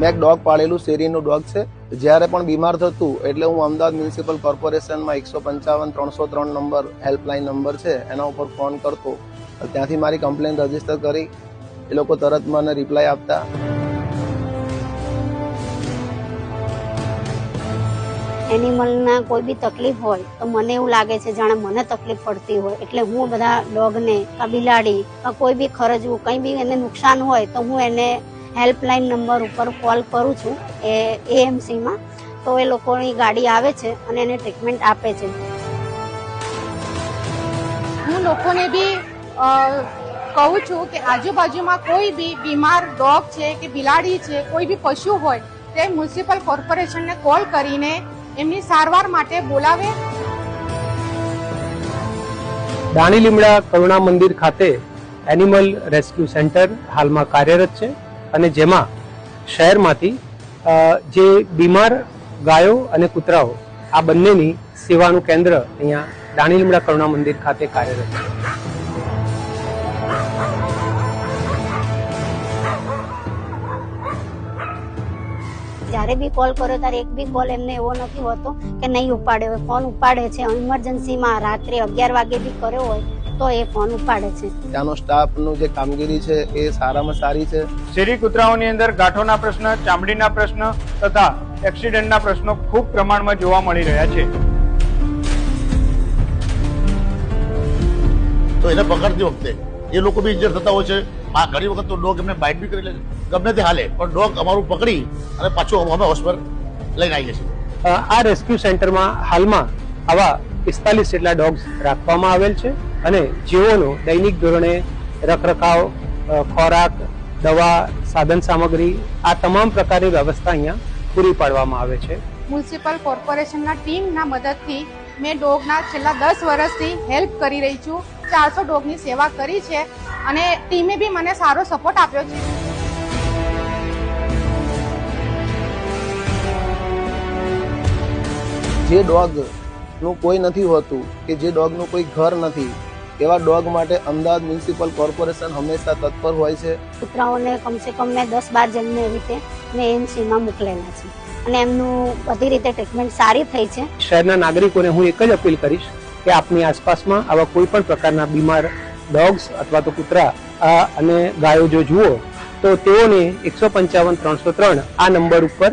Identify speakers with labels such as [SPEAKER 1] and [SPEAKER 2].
[SPEAKER 1] મેં એક dog પાળેલું શેરીનું dog છે. જ્યારે પણ બીમાર થતું, એટલે હું અમદાવાદ મ્યુનિસિપલ કોર્પોરેશનમાં એકસો પંચાવન, ત્રણસો ત્રણ નંબર હેલ્પલાઇન નંબર છે. એના ઉપર ફોન કરતો. ત્યાંથી મારી કમ્પ્લેન રજિસ્ટર કરી. એ લોકો તરત મને રિપ્લાય આપતા.
[SPEAKER 2] એનિમલના કોઈ બી તકલીફ હોય, તો મને એવું લાગે છે જાણે મને તકલીફ પડતી હોય. એટલે હું બધા ડોગને કા બિલાડી કા કોઈ બી ખરજવું, કંઈ બી એને નુકસાન હોય, તો હું એને હેલ્પલાઇન નંબર ઉપર કોલ કરું છું, એ એએમસીમાં તો એ લોકોની ગાડી આવે છે અને એને ટ્રીટમેન્ટ આપે છે.
[SPEAKER 3] હું લોકોને બી કહું છું કે આજુબાજુમાં કોઈ બી બીમાર ડોગ છે કે બિલાડી છે, કોઈ બી પશુ હોય, તે મ્યુનિસિપલ કોર્પોરેશનને કોલ કરીને એમની સારવાર માટે બોલાવે?
[SPEAKER 4] દાણી લીમડા કરુણા મંદિર ખાતે એનિમલ રેસ્ક્યુ સેન્ટર હાલમાં કાર્યરત છે અને જેમાં શહેરમાંથી જે બીમાર ગાયો અને કૂતરાઓ, આ બંનેની સેવાનું કેન્દ્ર અહીંયા દાણી લીમડા કરુણા મંદિર ખાતે કાર્યરત છે.
[SPEAKER 2] જ્યારે બી કોલ કર્યો ત્યારે એક બી કોલ એમને એવો નથી હોતો કે નહીં ઉપાડે ફોન ઉપાડે છે. ઇમરજન્સીમાં રાત્રે અગિયાર વાગે બી કર્યો હોય તો એ ફોન ઉપાડે છે.
[SPEAKER 1] ત્યાંનો સ્ટાફનું જે કામગીરી છે એ સારામાં સારી છે.
[SPEAKER 5] શેરી કૂતરાઓની અંદર ગાંઠોના પ્રશ્ન ચામડીના પ્રશ્ન તથા એક્સિડન્ટના પ્રશ્નો ખૂબ પ્રમાણમાં જોવા મળી રહ્યા છે.
[SPEAKER 6] તો એને પકડતી વખતે એ લોકો બી ઇન્જર થતા હોય છે. આ ઘણી વખત તો ડોગ એમને બાઇટ બી કરી લે ગમે તે હાલે પણ ડોગ અમારું પકડી અને પાછું અમે હોસ્પિટલ લઈને આવીએ છીએ.
[SPEAKER 4] આ રેસ્ક્યુ સેન્ટરમાં હાલમાં આવા પિસ્તાલીસ જેટલા ડોગ્સ રાખવામાં આવેલ છે અને જેઓનો દૈનિક ધોરણે રખરખાવ ખોરાક દવા સાધન સામગ્રી આ તમામ પ્રકારની વ્યવસ્થા અહીંયા પૂરી પાડવામાં આવે છે.
[SPEAKER 3] મ્યુનિસિપલ કોર્પોરેશનના ટીમના મદદથી મેં ડોગના છેલ્લા દસ વર્ષથી હેલ્પ કરી રહી છું. ચારસો ડોગની સેવા કરી છે. અને ટીમે બી મને સારો સપોર્ટ આપ્યો છે.
[SPEAKER 1] જે ડોગનું કોઈ નથી હોતું કે જે ડોગનું કોઈ ઘર નથી એવા ડોગ માટે અમદાવાદ મ્યુનિસિપલ કોર્પોરેશન હંમેશા તત્પર હોય છે.
[SPEAKER 2] કૂતરાઓને કમસે કમ મેં દસ બાર જણને એવી રીતે મેં એમસીમાં મોકલેલા છે. અને એમનું બધી રીતે ટ્રીટમેન્ટ સારી થઈ છે.
[SPEAKER 4] શહેરના નાગરિકોને હું એક જ અપીલ કરીશ કે આપની આસપાસમાં આવા કોઈ પણ પ્રકારના બીમાર ડોગ્સ અથવા તો કૂતરા, આ અને ગાયો જો જુઓ, તો તેઓને એકસો પંચાવન ત્રણસો ત્રણ આ નંબર ઉપર